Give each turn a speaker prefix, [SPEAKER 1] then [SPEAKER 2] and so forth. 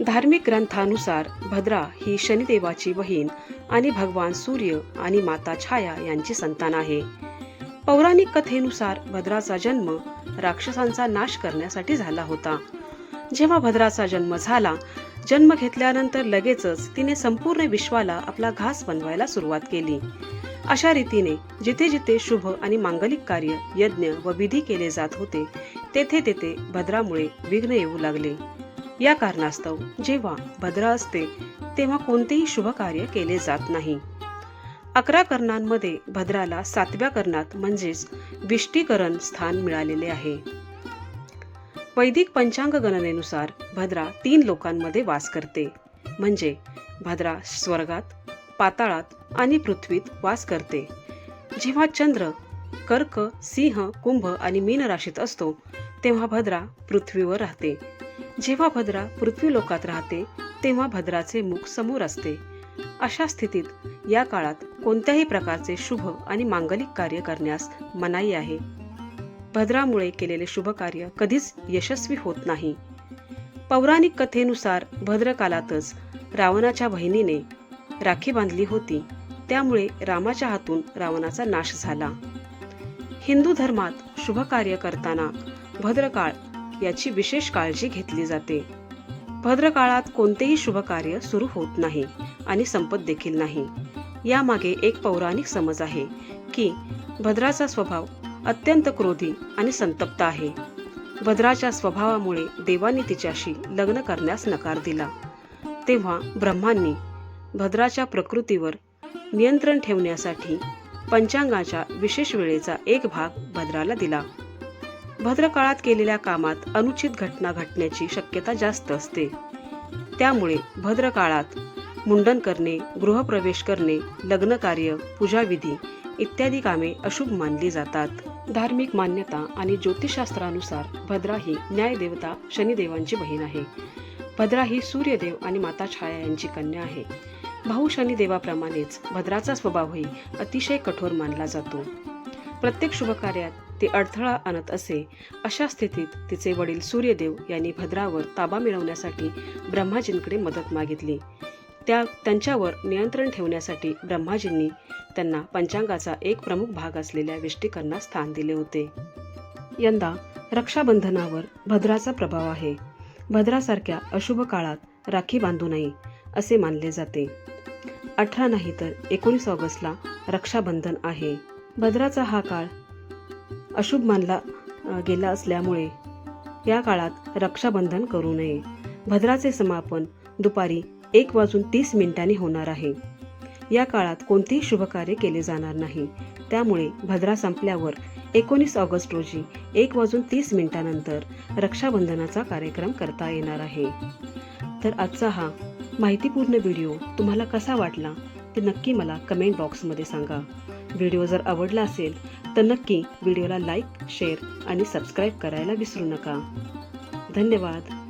[SPEAKER 1] धार्मिक ग्रंथानुसार भद्रा ही शनिदेवाची बहीण आणि भगवान सूर्य आणि माता छाया यांची संतान आहे. पौराणिक कथेनुसार भद्राचा जन्म राक्षसांचा नाश करण्यासाठी झाला होता. जेव्हा भद्राचा जन्म झाला जन्म घेतल्यानंतर लगेचच तिने संपूर्ण विश्वाला आपला घास बनवायला सुरुवात केली. अशा रीतीने जिथे जिथे शुभ आणि मांगलिक कार्य यज्ञ व विधी केले जात होते तेथे तेथे भद्रामुळे विघ्न येऊ लागले. या कारणास्तव जेव्हा भद्रा असते तेव्हा कोणतेही शुभ कार्य केले जात नाही. अकरा कर्णांमध्ये भद्राला सातव्या कर्णात म्हणजेच विष्टीकरण स्थान मिळालेले आहे. वैदिक पंचांग गणनेनुसार भद्रा तीन लोकांमध्ये वास करते. म्हणजे भद्रा स्वर्गात पाताळात आणि पृथ्वीत वास करते. जेव्हा चंद्र कर्क सिंह कुंभ आणि मीन राशीत असतो तेव्हा भद्रा पृथ्वीवर राहते. जेव्हा भद्रा पृथ्वी लोकात राहते तेव्हा भद्राचे मुख समोर असते. अशा स्थितीत या काळात कोणत्याही प्रकारचे शुभ आणि मांगलिक कार्य करण्यास मनाई आहे. भद्रामुळे केलेले शुभ कार्य कधीच यशस्वी होत नाही. पौराणिक कथेनुसार भद्रकालातच रावणाच्या बहिणीने राखी बांधली होती. त्यामुळे रामाच्या हातून रावणाचा नाश झाला. हिंदू धर्मात शुभ कार्य करताना भद्रकाळ याची विशेष काळजी घेतली जाते. भद्रकाळात कोणतेही शुभ कार्य सुरू होत नाही आणि संपत देखील नाही. यामागे एक पौराणिक समज आहे की भद्राचा स्वभाव अत्यंत क्रोधी आणि संतप्त आहे. भद्राच्या स्वभावामुळे देवांनी तिच्याशी लग्न करण्यास नकार दिला. तेव्हा ब्रह्मांनी भद्राच्या प्रकृतीवर नियंत्रण ठेवण्यासाठी पंचांगाच्या विशेष वेळेचा एक भाग भद्राला दिला. भद्रकाळात केलेल्या कामात अनुचित घटना घडण्याची शक्यता जास्त असते. त्यामुळे भद्रकाळात मुंडन करणे गृहप्रवेश करणे लग्न कार्य पूजाविधी इत्यादी कामे अशुभ मानली जातात. धार्मिक मान्यता आणि ज्योतिषशास्त्रानुसार भद्रा ही न्यायदेवता शनिदेवांची बहीण आहे. भद्रा ही सूर्यदेव आणि माता छाया यांची कन्या आहे. भाऊ शनिदेवाप्रमाणेच भद्राचा स्वभावही अतिशय कठोर मानला जातो. प्रत्येक शुभकार्यात ती अडथळा आणत असे. अशा स्थितीत तिचे वडील सूर्यदेव यांनी भद्रावर ताबा मिळवण्यासाठी ब्रह्माजींकडे मदत मागितली. त्या त्यांच्यावर नियंत्रण ठेवण्यासाठी ब्रह्माजींनी त्यांना पंचांगाचा एक प्रमुख भाग असलेल्या विष्टीकरणास स्थान दिले होते. यंदा रक्षाबंधनावर भद्राचा प्रभाव आहे. भद्रासारख्या अशुभ काळात राखी बांधू नये असे मानले जाते. अठरा नाही तर एकोणीस ऑगस्टला रक्षाबंधन आहे. भद्राचा हा काळ अशुभ मानला गेला असल्यामुळे या काळात रक्षाबंधन करू नये. भद्राचे समापन दुपारी एक वाजून तीस मिनिटांनी होणार आहे. या काळात कोणतेही शुभकार्य केले जाणार नाही. त्यामुळे भद्रा संपल्यावर एकोणीस ऑगस्ट रोजी एक वाजून तीस मिनिटानंतर रक्षाबंधनाचा कार्यक्रम करता येणार आहे. तर आजचा हा माहितीपूर्ण व्हिडिओ तुम्हाला कसा वाटला ते नक्की मला कमेंट बॉक्समध्ये सांगा. व्हिडिओ जर आवडला असेल तर नक्की व्हिडिओला लाईक शेअर आणि सबस्क्राईब करायला विसरू नका. धन्यवाद.